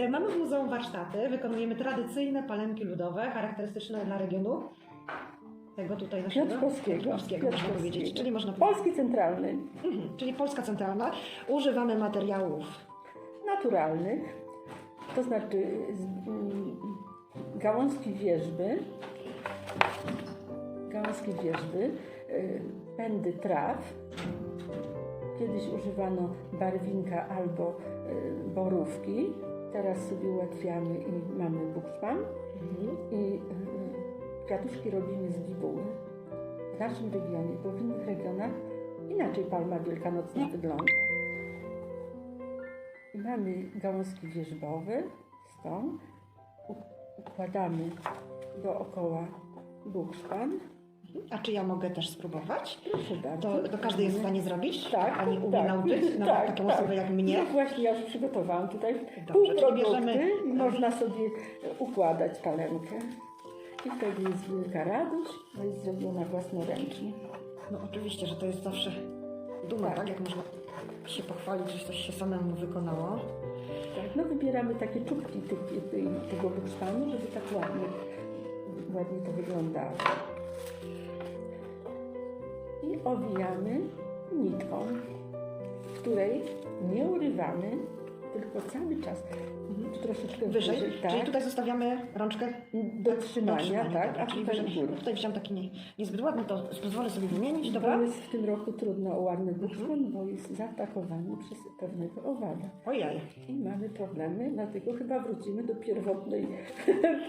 E, Mamy w muzeum warsztaty, wykonujemy tradycyjne palemki ludowe, charakterystyczne dla regionu. Tego tutaj naszego. Piotrkowskiego. Piotrkowskiego, można Piotrkowskiego. powiedzieć. Czyli można powiedzieć. Polski centralny, Mhm, czyli Polska Centralna. Używamy materiałów naturalnych, to znaczy z, mm, gałązki wierzby, gałązki wierzby, y, pędy traw. Kiedyś używano barwinka albo y, borówki. Teraz sobie ułatwiamy i mamy bukszpan. I y, kwiatuszki robimy z bibuły. W naszym regionie, bo w innych regionach inaczej palma wielkanocna wygląda. I mamy gałązki wierzbowe, stąd układamy dookoła bukszpan. A czy ja mogę też spróbować? Proszę bardzo. To, to każdy jest w stanie zrobić? Tak, Pani umie tak, nauczyć? Nawet tak, taką tak. osobę jak mnie? No właśnie, ja już przygotowałam tutaj Dobrze, czyli bierzemy- można sobie układać palemkę. I wtedy jest wielka radość, bo jest zrobiona własnoręcznie. No oczywiście, że to jest zawsze duma, tak? Tak. Jak można się pochwalić, że coś się samemu wykonało. Tak, no wybieramy takie czubki tych, tego buksztanu, żeby tak ładnie, ładnie to wyglądało. I owijamy nitką, w której nie urywamy, tylko cały czas troszeczkę Wyżej, tak, czyli tutaj zostawiamy rączkę do trzymania, tak, dobra, a czyli tutaj wyżej. Tutaj wziąłem taki nie, niezbyt ładny, to pozwolę sobie wymienić, dobra? Jest w tym roku trudno o ładny bukszpan, bo jest zaatakowany przez pewnego owada. Ojej. I mamy problemy, dlatego chyba wrócimy do pierwotnej,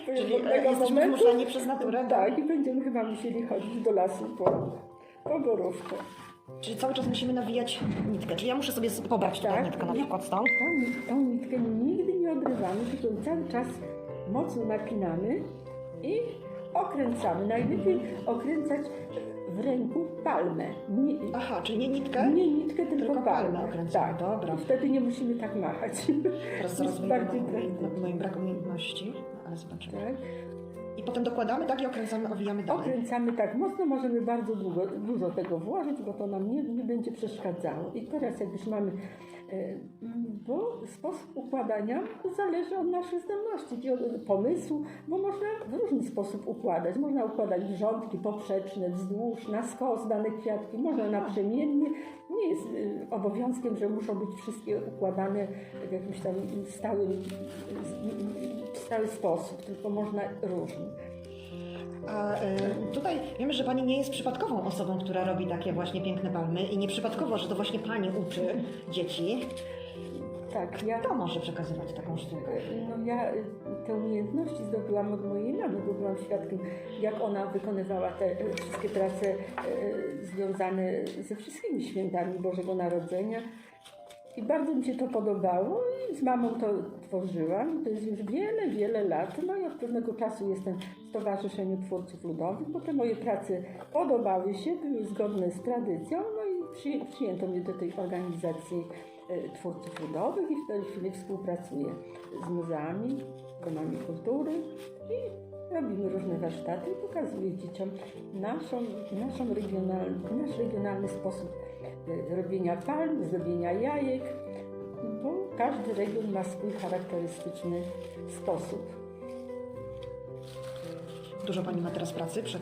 Czyli e, jesteśmy momentu. przez naturę. Tak, i będziemy chyba musieli chodzić do lasu po, po borówkę. Czyli cały czas musimy nawijać nitkę. Czyli ja muszę sobie pobrać tę Tak. nitkę na przykład stąd. Tą, tą nitkę nigdy nie odrywamy, tylko ją cały czas mocno napinamy i okręcamy. Najlepiej okręcać w ręku palmę. Nie, Aha, czyli nie nitkę? nie nitkę, tylko, Tylko palmę okręcamy, Tak, dobra. I wtedy nie musimy tak machać. Teraz jest bardziej prawidłowe. moim brak umiejętności, ale zobaczymy. Tak. I potem dokładamy, tak? I okręcamy, owijamy dalej. Okręcamy tak mocno, możemy bardzo długo, dużo tego włożyć, bo to nam nie, nie będzie przeszkadzało. I teraz jak już mamy, bo sposób układania zależy od naszych zdolności od pomysłu, bo można w różny sposób układać. Można układać rządki poprzeczne, wzdłuż, na skos dane kwiatki, można naprzemiennie. Nie jest e, obowiązkiem, że muszą być wszystkie układane w jakimś tam stałym, w stały sposób, tylko można różnie. A y, tutaj wiemy, że Pani nie jest przypadkową osobą, która robi takie właśnie piękne palmy i nieprzypadkowo, że to właśnie Pani uczy dzieci. Tak, ja Kto może przekazywać taką sztukę? No ja y, te umiejętności zdobyłam od mojej mamy, bo byłam świadkiem, jak ona wykonywała te y, wszystkie prace y, związane ze wszystkimi świętami Bożego Narodzenia. I bardzo mi się to podobało i z mamą to tworzyłam. To jest już wiele, wiele lat. No i od pewnego czasu jestem Stowarzyszeniu Twórców Ludowych, bo te moje prace podobały się, były zgodne z tradycją. No i przyję, przyjęto mnie do tej organizacji e, Twórców Ludowych i w tej chwili współpracuję z muzeami, domami kultury i robimy różne warsztaty i pokazuję dzieciom naszą, naszą regionalny, nasz regionalny sposób e, robienia palm, zrobienia jajek, bo każdy region ma swój charakterystyczny sposób. Dużo Pani ma teraz pracy przed...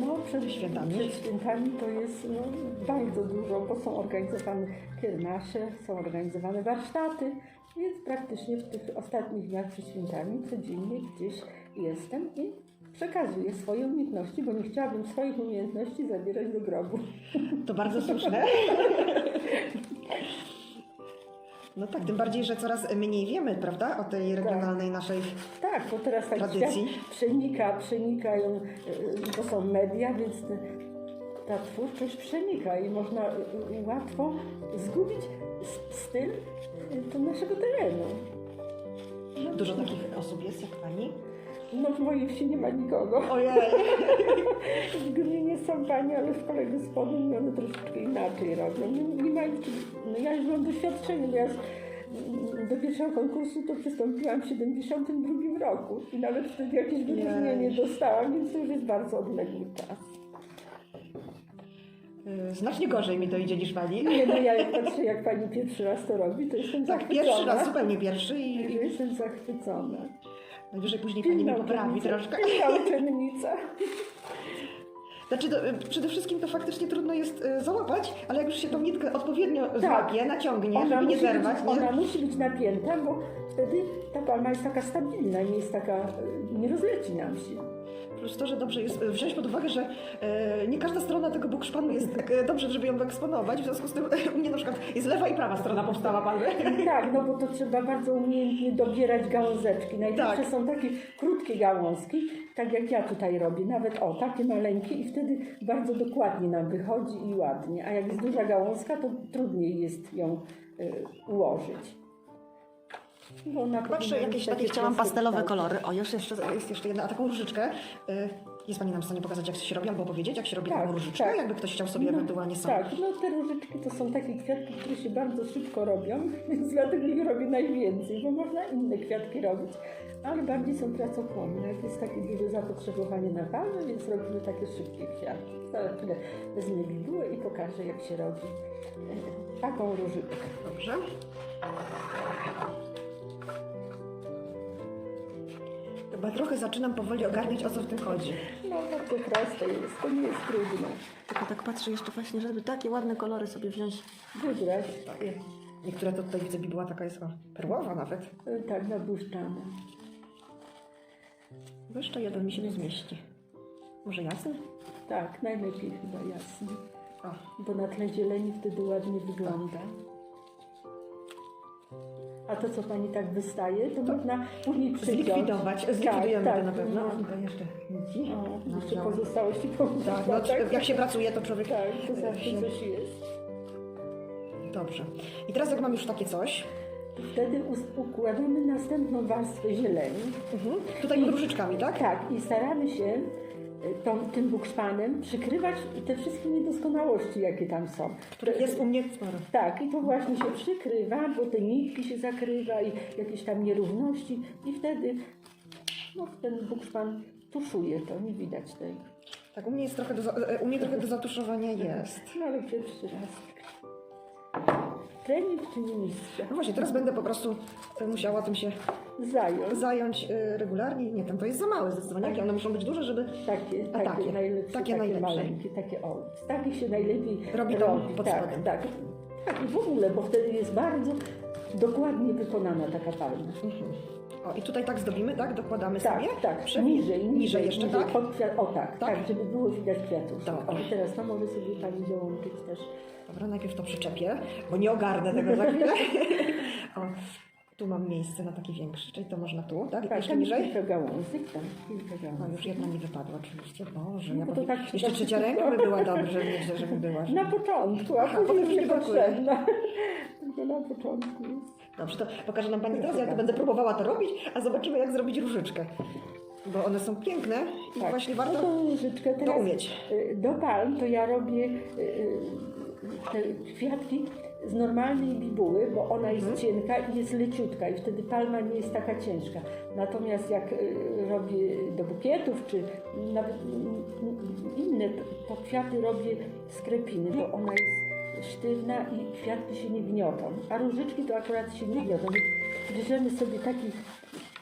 No, przed Świętami? Przed świętami to jest no, bardzo dużo, bo są organizowane kiermasze, są organizowane warsztaty, więc praktycznie w tych ostatnich dniach przed świętami codziennie gdzieś jestem i przekazuję swoje umiejętności, bo nie chciałabym swoich umiejętności zabierać do grobu. To bardzo słuszne. No tak, tym bardziej, że coraz mniej wiemy, prawda, o tej regionalnej naszej... Tak, bo teraz tak Tradycji. świat przenika, przenikają, y, to są media, więc ta twórczość przenika i można y, y, łatwo zgubić styl y, naszego terenu. Dużo takich osób jest jak Pani. No w mojej wsi nie ma nikogo. Ojej! W gminie są panie, ale w kole gospodyń one troszeczkę inaczej robią. Nie, nie mają, no ja już mam doświadczenie, bo ja z- do pierwszego konkursu to przystąpiłam w 72 roku i nawet wtedy jakieś wyróżnienie dostałam, więc to już jest bardzo odległy czas. Y, Znacznie gorzej mi to idzie niż pani. Nie, no ja jak patrzę, jak pani pierwszy raz to robi, to jestem Tak, zachwycona. pierwszy raz, zupełnie pierwszy i Jestem zachwycona. Najwyżej później pani mnie poprawi troszkę. Pilna uczennica. Znaczy, to, y, przede wszystkim to faktycznie trudno jest y, załapać, ale jak już się tą nitkę odpowiednio złapie, naciągnie, żeby nie zerwać, być, nie? ona musi być napięta, bo wtedy ta palma jest taka stabilna, nie jest taka, e, nie rozleci nam się. Plus to, że dobrze jest y, wziąć pod uwagę, że e, nie każda strona tego bukszpanu jest tak e, dobrze, żeby ją wyeksponować. W związku z tym u mnie na przykład jest lewa i prawa strona powstała palmy. Tak, no bo to trzeba bardzo umiejętnie dobierać gałązeczki. Najlepsze Tak. są takie krótkie gałązki, tak jak ja tutaj robię, nawet o, takie maleńkie i wtedy bardzo dokładnie nam wychodzi i ładnie. A jak jest duża gałązka, to trudniej jest ją ułożyć. Ona Patrzę, jakieś takie chciałam pastelowe kształty. kolory. O, jest jeszcze, jest jeszcze jedna, a taką różyczkę. y, Jest Pani nam w stanie pokazać, jak to się robi, albo powiedzieć, jak się robi Tak, taką różyczkę, tak. jakby ktoś chciał sobie ewentualnie sam. Tak, no te różyczki to są takie kwiatki, które się bardzo szybko robią, więc dlatego ich robię najwięcej, bo można inne kwiatki robić, ale bardziej są pracochłonne. Jak jest takie duże zapotrzebowanie na palmę, więc robimy takie szybkie kwiatki. Za chwilę wezmę bibułę i pokażę, jak się robi e, taką różyczkę. Dobrze. Chyba trochę zaczynam powoli ogarniać, o co w tym chodzi. No bardzo proste jest, to nie jest trudne. Tylko tak patrzę jeszcze właśnie, żeby takie ładne kolory sobie wziąć. Wybrać, Takie. Niektóre to tutaj widzę, bibuła taka jest perłowa nawet. e, tak, nabłyszczane. Bo jeszcze jeden mi się nie zmieści. Może jasny? Tak, najlepiej chyba jasny, O, bo na tle zieleni wtedy ładnie wygląda. A to, co pani tak wystaje, to, można później przyciąć. zlikwidować. Zlikwidujemy tak, to na pewno. no. Tutaj jeszcze nici. No, jeszcze wziąłem. pozostałości Tak, no, jak się pracuje, to człowiek... Tak, to zawsze się- coś jest. Dobrze. I teraz jak mam już takie coś, Wtedy układamy następną warstwę zieleni. mhm. tutaj różyczkami, tak? Tak, i staramy się tą, tym bukszpanem przykrywać te wszystkie niedoskonałości, jakie tam są. Których jest u mnie sporo. Tak, i to właśnie się przykrywa, bo te nitki się zakrywa i jakieś tam nierówności i wtedy no, ten bukszpan tuszuje to, nie widać tego. Tak, u mnie jest trochę do, u mnie trochę do zatuszowania jest. No ale pierwszy raz. Trening czyni mistrza. No właśnie, teraz będę po prostu e, musiała tym się Zając. zająć e, regularnie. Nie, tam to jest za małe zdecydowanie. Jakie one muszą być duże, żeby Takie, takie, takie? najlepsze, Takie takie, najlepsze. maleńkie, takie o. Takich się najlepiej Robi dom pod tak, spodem. tak, tak, i w ogóle, bo wtedy jest bardzo dokładnie wykonana taka palma. Mhm. O, i tutaj tak zdobimy, tak? Dokładamy Tak, sobie? tak, niżej, niżej, niżej jeszcze, tak? pod kwiat, o tak, Tak? tak, żeby było widać kwiatusz. Dobra. O, i teraz to może sobie Pani dołączyć też. Dobra, najpierw to przyczepię, bo nie ogarnę tego za chwilę. o, tu mam miejsce na taki większy, czyli to można tu, tak? Tak, Jeszcze tam niżej? kilka gałązek, tam kilka No gałązek. już jedna mi wypadła oczywiście. Boże, No ja bo powie... to tak- jeszcze tak trzecia ręka by była dobrze, żeby była. Żeby... Na początku, a Aha, później potem już nie potrzebna. Na początku jest. Dobrze, to pokaże nam Pani teraz, ja to będę próbowała to robić, a zobaczymy jak zrobić różyczkę. Bo one są piękne i Tak. właśnie No warto... to różyczkę teraz umieć. y, Do palm to ja robię y, y, te kwiatki z normalnej bibuły, bo ona jest Mhm. cienka i jest leciutka i wtedy palma nie jest taka ciężka. Natomiast jak y, robię do bukietów czy nawet inne, to kwiaty robię z krepiny, bo ona jest sztywna i kwiatki się nie gniotą. A różyczki to akurat się nie gniotą. Bierzemy sobie taki,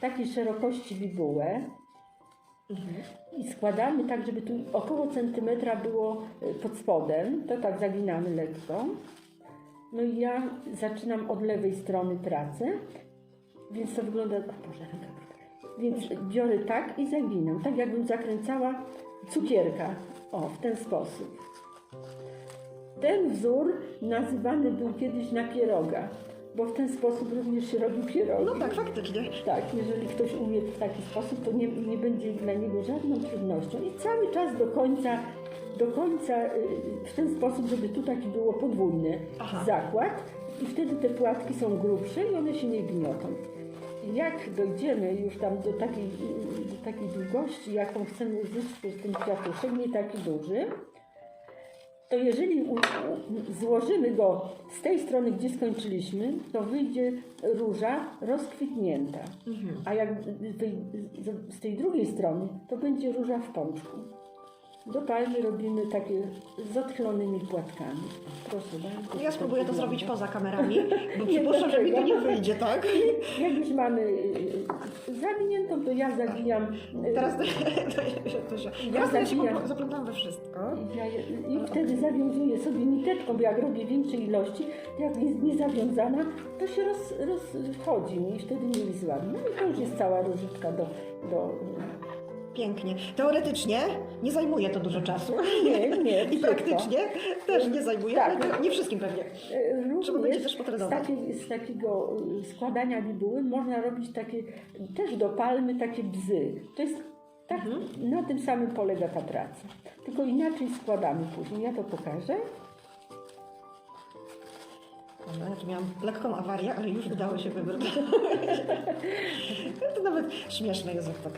takiej szerokości bibułę, i składamy tak, żeby tu około centymetra było y, pod spodem. To tak zaginamy lekko. No i ja zaczynam od lewej strony pracę, więc to wygląda... O Boże, ręka. Więc biorę tak i zaginam, tak jakbym zakręcała cukierka. O, w ten sposób. Ten wzór nazywany był kiedyś na pieroga, bo w ten sposób również się robi pierogi. No tak, faktycznie. Tak, jeżeli ktoś umie w taki sposób, to nie, nie będzie dla niego żadną trudnością. I cały czas do końca, do końca y, w ten sposób, żeby tu taki było podwójny Aha. zakład i wtedy te płatki są grubsze i one się nie gniotą. Jak dojdziemy już tam do takiej, y, do takiej długości, jaką chcemy uzyskać ten kwiatuszek, nie taki duży, to jeżeli złożymy go z tej strony, gdzie skończyliśmy, to wyjdzie róża rozkwitnięta. A jak z tej drugiej strony, to będzie róża w pączku. Do palmy robimy takie z odchylonymi płatkami. Proszę bardzo. Ja spróbuję to zrobić poza kamerami, bo przypuszczam, że mi to nie wyjdzie, tak? Jak już mamy y, zawiniętą, to ja zawijam. y, Teraz to, to, się-. Ja popl- zaplątałam we wszystko. Ja, I wtedy zawiązuję sobie niteczką, bo jak robię większej ilości, to jak jest niezawiązana, to się roz, rozchodzi i wtedy nie jest ładnie. No i to już jest cała różyczka do... do Pięknie. Teoretycznie nie zajmuje to dużo czasu. nie, nie, I szybko. praktycznie też nie zajmuje, Tak. ale to nie wszystkim pewnie. E, Również Trzeba będzie też z, potrenować. takiej, z takiego y, składania bibuły można robić takie, też do palmy takie bzy. To jest tak, Mhm. na tym samym polega ta praca. Tylko inaczej składamy później. Ja to pokażę. No, ja tu miałam lekką awarię, ale już udało się wybrać. to nawet śmieszne jest, jak tak.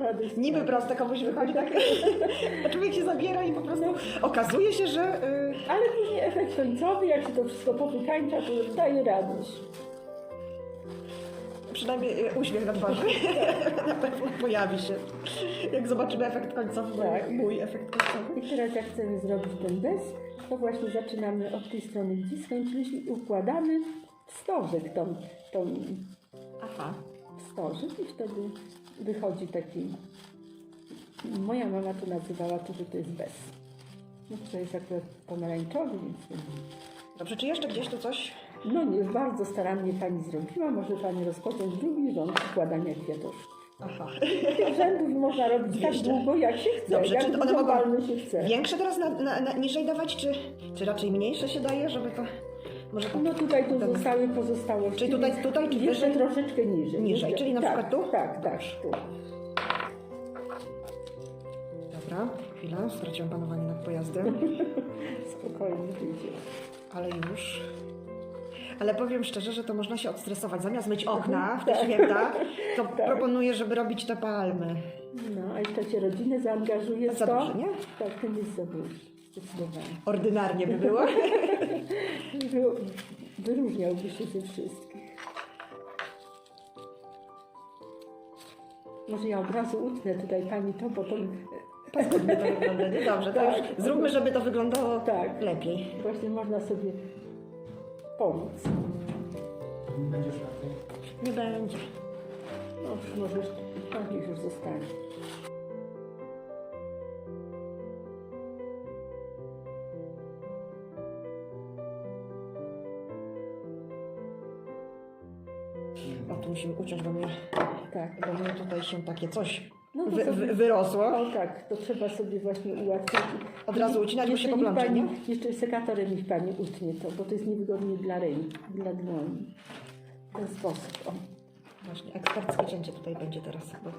Radość Niby proste komuś wychodzi tak, a człowiek się zabiera i po prostu okazuje się, że y, Ale później efekt końcowy, jak się to wszystko powykańcza, to daje radość. przynajmniej y, uśmiech na twarzy na pewno pojawi się. Jak zobaczymy efekt końcowy, Tak. mój efekt końcowy. I teraz jak chcemy zrobić ten bez, to właśnie zaczynamy od tej strony, gdzie skończyliśmy i układamy stożek, tą, tą Aha. stożek i wtedy wychodzi taki... Moja mama to nazywała to, że to jest bez. No to jest akurat pomarańczowy, więc... Dobrze, czy jeszcze gdzieś tu coś? No nie, bardzo starannie Pani zrobiła. Może Pani rozpocząć drugi rząd układania kwiatuszków. Aha. Tych rzędów można robić tak długo, jak się chce, Dobrze, jak czy to one mogą się chce. Większe teraz na, na, na, niżej dawać, czy, czy raczej mniejsze się daje, żeby to... Może to... No tutaj tu Ten- zostały pozostałości. Czyli tutaj- tutaj, czy Jeszcze wyżej? troszeczkę niżej. Niżej, czyli na tak, przykład tu? Tak, tak, tu. Dobra, chwilę, straciłam panowanie nad pojazdem, Spokojnie wyjdzie. ale już... Ale powiem szczerze, że to można się odstresować. Zamiast myć okna w te Tak. święta, to Tak. proponuję, żeby robić te palmy. No, a jeszcze Cię rodzinę zaangażuje Za to. duży, nie? Tak, ten jest za duży. Zdecydowanie. Ordynarnie by było. Wy- Wyróżniałby się ze wszystkich. Może ja od razu utnę tutaj Pani to, bo to Paskudnie to wygląda, nie? Dobrze, to Tak. już zróbmy, żeby to wyglądało Tak. lepiej. właśnie można sobie pomóc. Będziesz lepiej. Nie będzie. No, możesz, tak już zostanie. Uciąć, bo mnie, Tak. bo mnie tutaj się takie coś No wy, sobie- wy, wyrosło. O tak, to trzeba sobie właśnie ułatwić. Od razu ucinać, bo się poplącze, nie? Jeszcze sekatorem niech Pani utnie to, bo to jest niewygodnie dla ręki, dla dłoni. W ten sposób. O. Właśnie, eksperckie cięcie tutaj będzie teraz. Bo,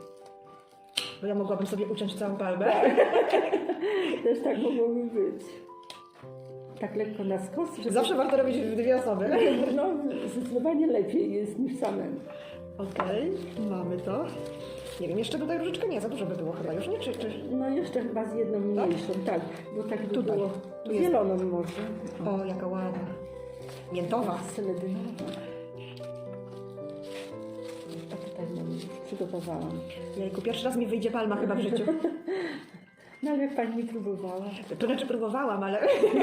bo ja mogłabym sobie uciąć całą palmę. Też tak mogłoby być. Tak lekko na skos, żeby... Zawsze warto robić w dwie osoby. No, zdecydowanie lepiej jest niż samemu. Okej, mamy to. Nie wiem, jeszcze tutaj różyczkę nie, za dużo by było chyba już, nie? Czy, czy... No jeszcze chyba z jedną mniejszą, tak, bo tak by Tutaj, było tu jest- zieloną może. O, jaka ładna. Miętowa. Seledynowa. A tutaj mam już przygotowałam. Jejku, pierwszy raz mi wyjdzie palma chyba w życiu. No ale jak pani nie próbowała, To znaczy próbowałam, ale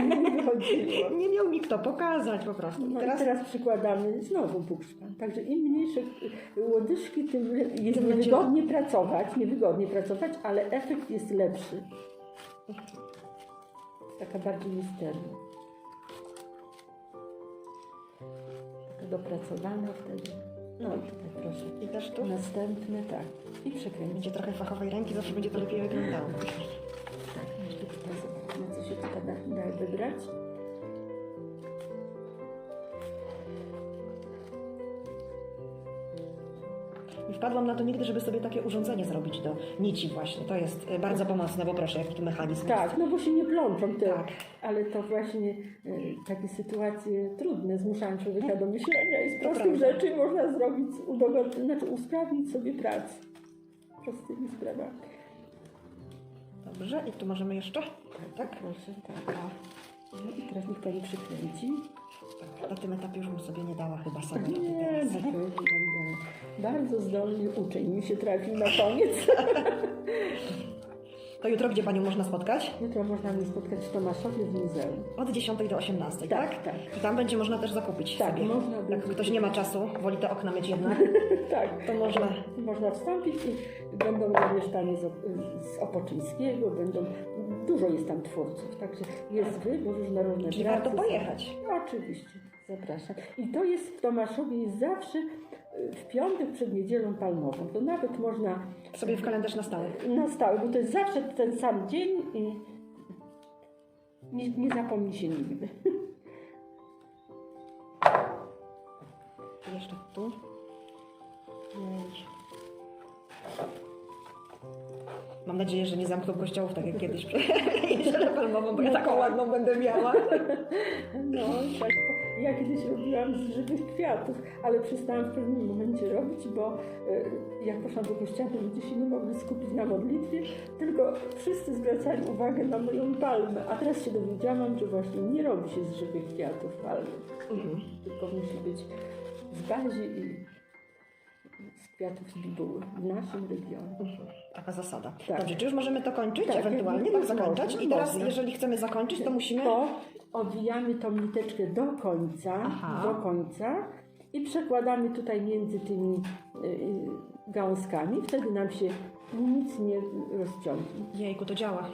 nie wychodziło. nie miał mi kto pokazać po prostu. No Teraz teraz przykładamy znowu bukszpan. Także im mniejsze łodyżki, tym jest Tym będzie- niewygodnie pracować, niewygodnie pracować, ale efekt jest lepszy. Taka bardziej misterna. Taka dopracowana wtedy. No i tutaj proszę. i też tu Następne tak. I przekręcić. będzie trochę fachowej ręki, zawsze będzie to lepiej wyglądało. Wybrać. Nie wpadłam na to nigdy, żeby sobie takie urządzenie zrobić do nici właśnie. To jest y, bardzo pomocne, bo proszę, jaki tu mechanizm jest. Tak, no bo się nie plączą te, Tak. ale to właśnie e, takie sytuacje trudne zmuszają człowieka do myślenia i z To prostych rzeczy można zrobić, udowod- znaczy usprawnić sobie pracę. Prostymi sprawami. Dobrze, i tu możemy jeszcze? Tak? Proszę, tak. No i teraz niech Pani przykręci. Na tym etapie już bym sobie nie dała chyba sama Nie, jest bardzo zdolny uczeń mi się trafił na koniec. To jutro gdzie Panią można spotkać? Jutro można mnie spotkać w Tomaszowie w muzeum. Od 10 do 18, tak? Tak, tak. I tam będzie można też zakupić Tak, sobie. można Jak ktoś nie ma czasu, woli te okna mieć jednak, tak, to można. Można wstąpić i będą również panie z, z Opoczyńskiego, będą, dużo jest tam twórców, także jest wybór, różnorodne Czyli warto pojechać. Oczywiście, zapraszam. I to jest w Tomaszowie jest zawsze w piątek przed niedzielą palmową. To nawet można Sobie w kalendarz na stałe. na stałe, bo to jest zawsze ten sam dzień i nie, nie zapomni się nigdy. Jeszcze tu. Mam nadzieję, że nie zamkną kościołów tak jak kiedyś Niedzielę Palmową, bo ja taką ładną będę miała. No, tak. Ja kiedyś robiłam z żywych kwiatów, ale przestałam w pewnym momencie robić, bo e, jak poszłam do kościoła, to ludzie się nie mogli skupić na modlitwie, tylko wszyscy zwracali uwagę na moją palmę. A teraz się dowiedziałam, że właśnie nie robi się z żywych kwiatów palmy, Mhm. tylko musi być z bazi i z kwiatów z bibuły w naszym regionie. Mhm. Taka zasada. Tak. Dobrze, czy już możemy to kończyć, Tak, ewentualnie tak zakończać? I teraz, można. jeżeli chcemy zakończyć, to musimy... To owijamy tą niteczkę do końca, Aha. do końca i przekładamy tutaj między tymi y, y, gałązkami. Wtedy nam się nic nie rozciągnie. Jejku, to działa.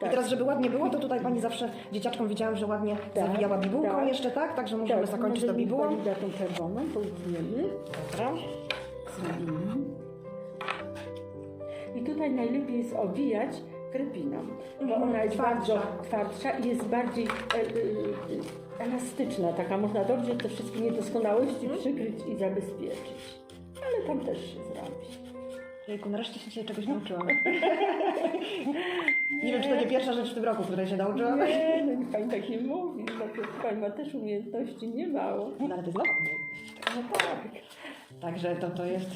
Tak. I teraz, żeby ładnie było, to tutaj pani zawsze dzieciaczką widziałam, że ładnie Tak, zawijała bibułką tak. jeszcze, tak? Także możemy zakończyć to bibułą. Walidę tą czerwoną. Dobra. Zrobimy. I tutaj najlepiej jest owijać krepiną, bo ona jest twardsza. bardzo twardsza i jest bardziej e, e, e, elastyczna, taka można dobrze te wszystkie niedoskonałości Mhm. przykryć i zabezpieczyć. Ale tam też się zrobi. Jejku, nareszcie się dzisiaj czegoś nauczyłam. Nie wiem, czy to nie pierwsza rzecz w tym roku, której się nauczyłam. Nie, no pani tak nie mówi, bo pani ma też umiejętności niemało. No, ale to jest nowa umiejętność. No tak. Także to, to jest...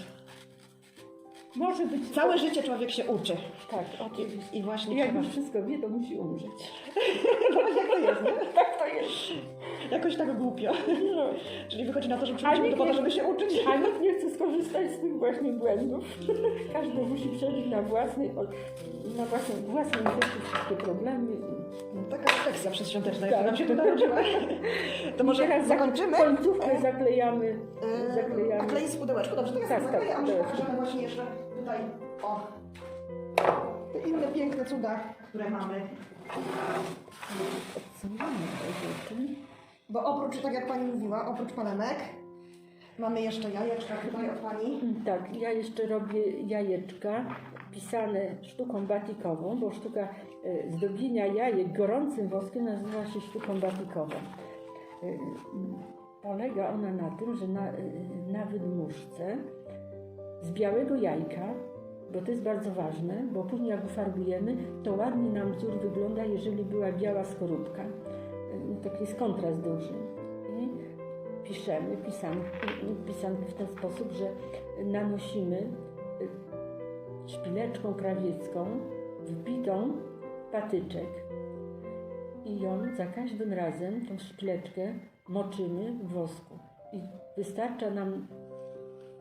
Może być Całe życie człowiek się uczy. Tak, oczywiście. I właśnie Jak trzeba... już wszystko wie, to musi umrzeć. Jak to jest, nie? Tak to jest. Jakoś tak głupio. No. Czyli wychodzi na to, że A przychodzimy to po to, żeby się uczyć. A nikt nie chce skorzystać z tych właśnie błędów. Każdy musi przeżyć na własnej, na własnej, własnej wszystkie problemy. No, Taka refleksja przedświąteczna, Tak. jak nam się tu narodziła. To I może teraz zak- zakończymy? Końcówkę zaklejamy. A zaklejamy. klei z pudełeczku, dobrze, to ja Tak, tak, a może pudełeczko. pokażemy właśnie jeszcze tutaj, o, te inne piękne cuda, które mamy. Co mamy te rzeczy? Bo oprócz, tak jak Pani mówiła, oprócz palemek, mamy jeszcze jajeczka tutaj od Pani. Tak, ja jeszcze robię jajeczka pisane sztuką batikową, bo sztuka e, zdobienia jajek gorącym woskiem nazywa się sztuką batikową. E, Polega ona na tym, że na, e, na wydmuszce z białego jajka, bo to jest bardzo ważne, bo później jak ufarbujemy, to ładnie nam wzór wygląda, jeżeli była biała skorupka. E, Taki jest kontrast duży. I piszemy pisanki, pisanki w ten sposób, że nanosimy szpileczką krawiecką wbitą patyczek i ją za każdym razem, tą szpileczkę, moczymy w wosku. I wystarcza nam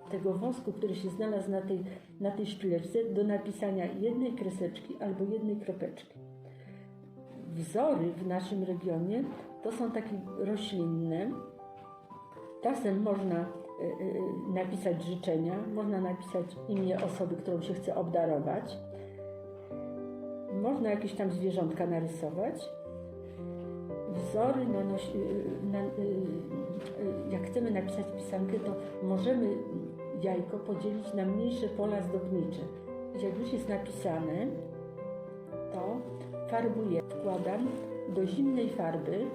tego wosku, który się znalazł na tej, na tej szpileczce, do napisania jednej kreseczki albo jednej kropeczki. Wzory w naszym regionie to są takie roślinne, Czasem można y, y, napisać życzenia, można napisać imię osoby, którą się chce obdarować. Można jakieś tam zwierzątka narysować. Wzory, nanosi, y, na, y, y, jak chcemy napisać pisankę, to możemy jajko podzielić na mniejsze pola zdobnicze. Jak już jest napisane, to farbuję, wkładam do zimnej farby,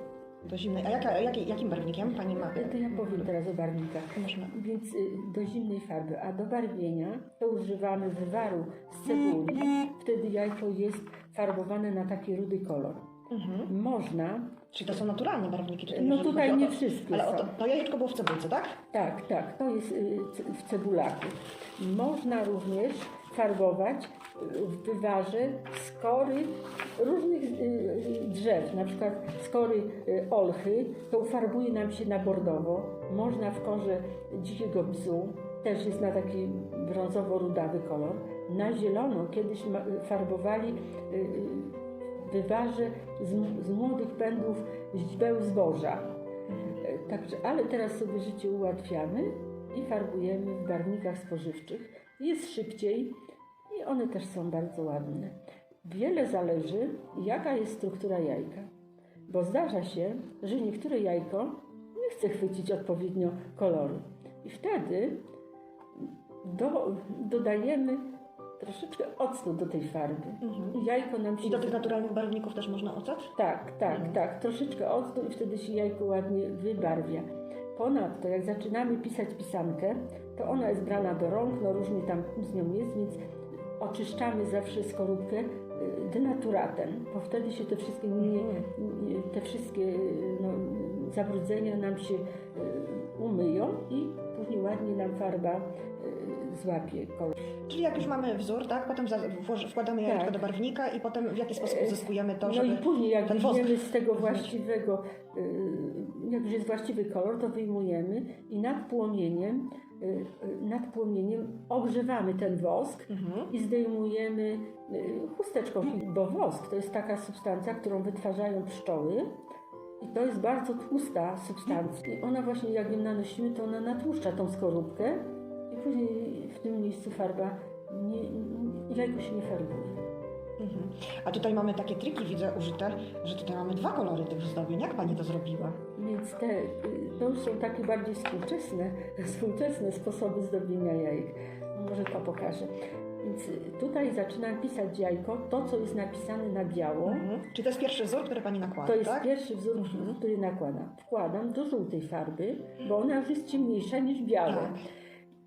Do zimnej. A jaka, jaki, jakim barwnikiem Pani ma? to ja powiem teraz o barwnikach. Można. Więc y, do zimnej farby, a do barwienia to używamy wywaru z cebuli. Wtedy jajko jest farbowane na taki rudy kolor. Mhm. Można, Czyli to są naturalne barwniki? To no tutaj nie to- wszystkie Ale to, to jajeczko było w cebulce, tak? Tak, tak, to jest y, w cebulaku. Można również farbować y, w wywarze skory różnych y, drzew, na przykład skory olchy, to ufarbuje nam się na bordowo. Można w korze dzikiego bzu, też jest na taki brązowo-rudawy kolor. Na zielono kiedyś farbowali y, y, wywarze z, z młodych pędów źdźbeł zboża. E, Także, ale teraz sobie życie ułatwiamy i farbujemy w barwnikach spożywczych. Jest szybciej i one też są bardzo ładne. Wiele zależy, jaka jest struktura jajka. Bo zdarza się, że niektóre jajko nie chce chwycić odpowiednio koloru. I wtedy do, dodajemy troszeczkę octu do tej farby. I jajko nam się I do tych naturalnych barwników też można ocet? tak, tak, Mhm. tak. Troszeczkę octu i wtedy się jajko ładnie wybarwia. Ponadto, jak zaczynamy pisać pisankę, to ona jest brana do rąk, no różnie tam z nią jest, więc oczyszczamy zawsze skorupkę y, denaturatem, bo wtedy się te wszystkie, nie, nie, te wszystkie no, zabrudzenia nam się y, umyją i później ładnie nam farba y, złapie. Czyli jak już mamy wzór, tak? Potem wkładamy jajeczko Tak. do barwnika i potem w jaki sposób uzyskujemy to, No żeby... i później jak ten wosk z tego wziąć. właściwego, y, jak już jest właściwy kolor, to wyjmujemy i nad płomieniem, y, y, nad płomieniem ogrzewamy ten wosk Mhm. i zdejmujemy chusteczką, bo wosk to jest taka substancja, którą wytwarzają pszczoły i to jest bardzo tłusta substancja. I ona właśnie jak ją nanosimy, to ona natłuszcza tą skorupkę później w tym miejscu farba, nie, jajko się nie farbuje. Mhm. A tutaj mamy takie triki, widzę, użyte, że tutaj mamy dwa kolory tych zdobień. Jak Pani to zrobiła? Więc te, y, to już są takie bardziej współczesne, współczesne sposoby zdobienia jajek. Może to pokażę. Więc y, tutaj zaczynam pisać jajko, to co jest napisane na biało. Mhm. Czyli to jest pierwszy wzór, który Pani nakłada, To jest tak? pierwszy wzór, Mhm. który nakładam. Wkładam do żółtej farby, bo ona już jest ciemniejsza niż białe. Tak.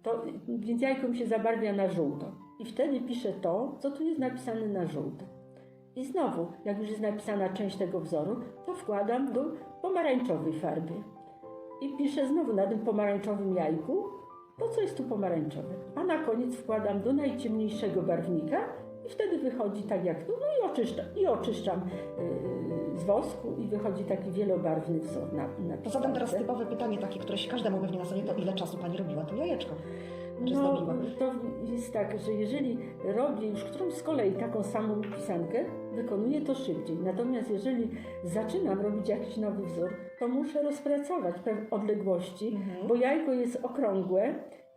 To, więc jajko mi się zabarwia na żółto. I wtedy piszę to, co tu jest napisane na żółto. I znowu, jak już jest napisana część tego wzoru, to wkładam do pomarańczowej farby. I piszę znowu na tym pomarańczowym jajku to, co jest tu pomarańczowe. A na koniec wkładam do najciemniejszego barwnika i wtedy wychodzi tak jak tu. No i oczyszczam, i oczyszczam yy, z wosku i wychodzi taki wielobarwny wzór na, na To zadam teraz typowe pytanie, takie, które się każdemu pewnie nasunie, to ile czasu Pani robiła to jajeczko? Czy No, zdobiła? to jest tak, że jeżeli robię już którąś z kolei taką samą pisankę, wykonuję to szybciej. Natomiast jeżeli zaczynam robić jakiś nowy wzór, to muszę rozpracować pewne odległości, Mhm. bo jajko jest okrągłe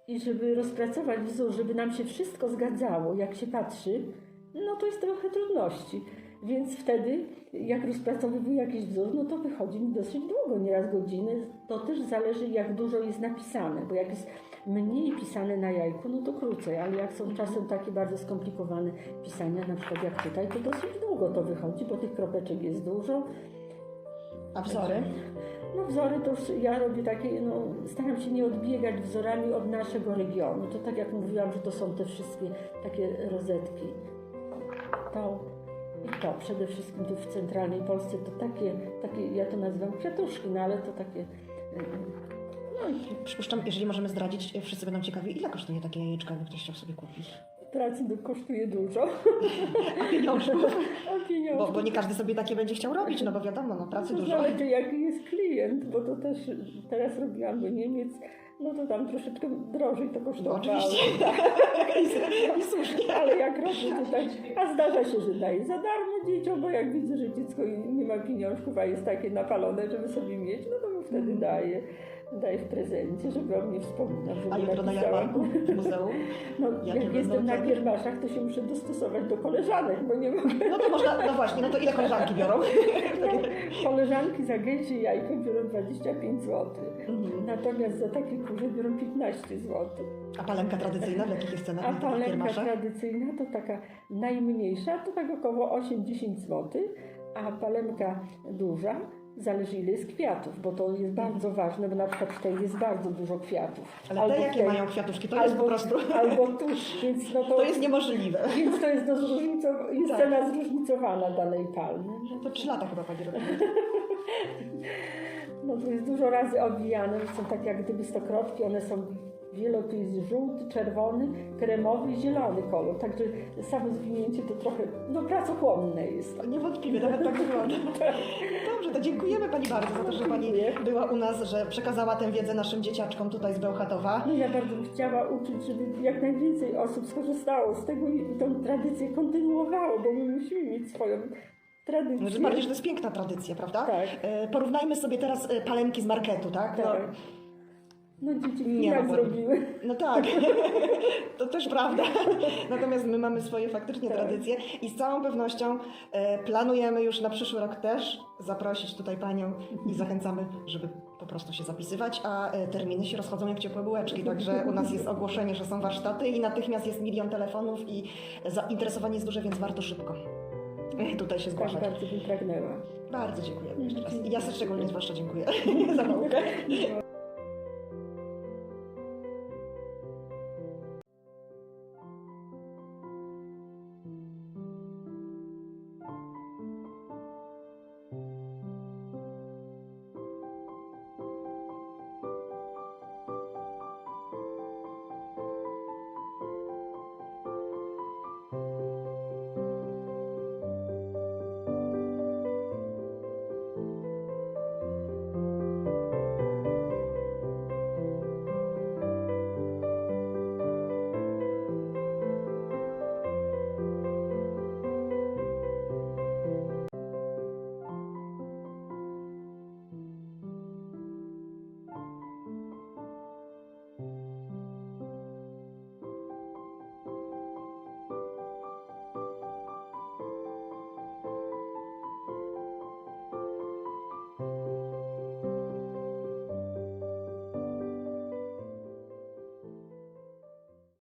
i żeby rozpracować wzór, żeby nam się wszystko zgadzało, jak się patrzy, no to jest trochę trudności. Więc wtedy, jak rozpracowywuję jakiś wzór, no to wychodzi mi dosyć długo, nieraz godziny. To też zależy, jak dużo jest napisane, bo jak jest mniej pisane na jajku, no to krócej, ale jak są czasem takie bardzo skomplikowane pisania, na przykład jak tutaj, to dosyć długo to wychodzi, bo tych kropeczek jest dużo. A wzory? No wzory to już ja robię takie, no staram się nie odbiegać wzorami od naszego regionu. To tak jak mówiłam, że to są te wszystkie takie rozetki. To i to przede wszystkim tu w centralnej Polsce to takie, takie ja to nazywam kwiatuszki, no ale to takie... y, No i Przypuszczam, jeżeli możemy zdradzić, e, wszyscy będą ciekawi, ile kosztuje takie jajeczko, jakby ktoś chciał sobie kupić. pracy kosztuje dużo. A pieniążków? A pieniążki. Bo, bo nie każdy sobie takie będzie chciał robić, no bo wiadomo, no pracy To dużo. zależy jaki jest klient, bo to też teraz robiłam do Niemiec, no to tam troszeczkę drożej to kosztowało. Oczywiście. I słusznie. Ale jak robię tutaj, a zdarza się, że daję za darmo dzieciom, bo jak widzę, że dziecko nie ma pieniążków, a jest takie napalone, żeby sobie mieć, no to mu wtedy daję. Daję w prezencie, żeby o mnie wspominał, że A jutro na napisała. jarmarku w muzeum? No, Jakie jak jestem na kiermaszach, to się muszę dostosować do koleżanek, bo nie mogę. No to można, no właśnie, no to ile koleżanki biorą? Koleżanki za gęsie jajko biorą 25 zł. Mhm. Natomiast za takie kurze biorą 15 zł. A palenka tradycyjna w jakich jest cenach? A na palenka tradycyjna to taka najmniejsza, to tak około 8-10 zł, a palemka duża zależy ile jest kwiatów, bo to jest bardzo ważne, bo na przykład tej jest bardzo dużo kwiatów. Ale Albo te jakie tej- mają kwiatuszki, to jest po prostu... Albo tuż, więc no to, To jest niemożliwe. więc to jest, zróżnicow- jest Tak. cena zróżnicowana danej palmy. No to trzy lata chyba pani robiła. No to jest dużo razy obwijane, są tak jak gdyby stokrotki, one są Wielo tu jest żółty, czerwony, kremowy i zielony kolor. Także samo zwinięcie to trochę no, pracochłonne jest. Niewątpliwie, nawet tak wygląda. Dobrze, to dziękujemy Pani bardzo za to, że Pani była u nas, że przekazała tę wiedzę naszym dzieciaczkom tutaj z Bełchatowa. No ja bardzo bym chciała uczyć, żeby jak najwięcej osób skorzystało z tego i tą tradycję kontynuowało, bo my musimy mieć swoją tradycję. Tym bardziej, że to jest piękna tradycja, prawda? Tak. E, Porównajmy sobie teraz e, palemki z marketu, tak? No, Tak. No dzieci Nie, no bo- zrobiły. No tak, to też prawda. Natomiast my mamy swoje faktycznie Tak. tradycje i z całą pewnością e, planujemy już na przyszły rok też zaprosić tutaj Panią i zachęcamy, żeby po prostu się zapisywać, a e, terminy się rozchodzą jak ciepłe bułeczki, także u nas jest ogłoszenie, że są warsztaty i natychmiast jest milion telefonów i zainteresowanie jest duże, więc warto szybko tutaj się Tak zgłaszać. bardzo bym pragnęła. Bardzo dziękuję jeszcze raz. I ja szczególnie zwłaszcza dziękuję za naukę. No.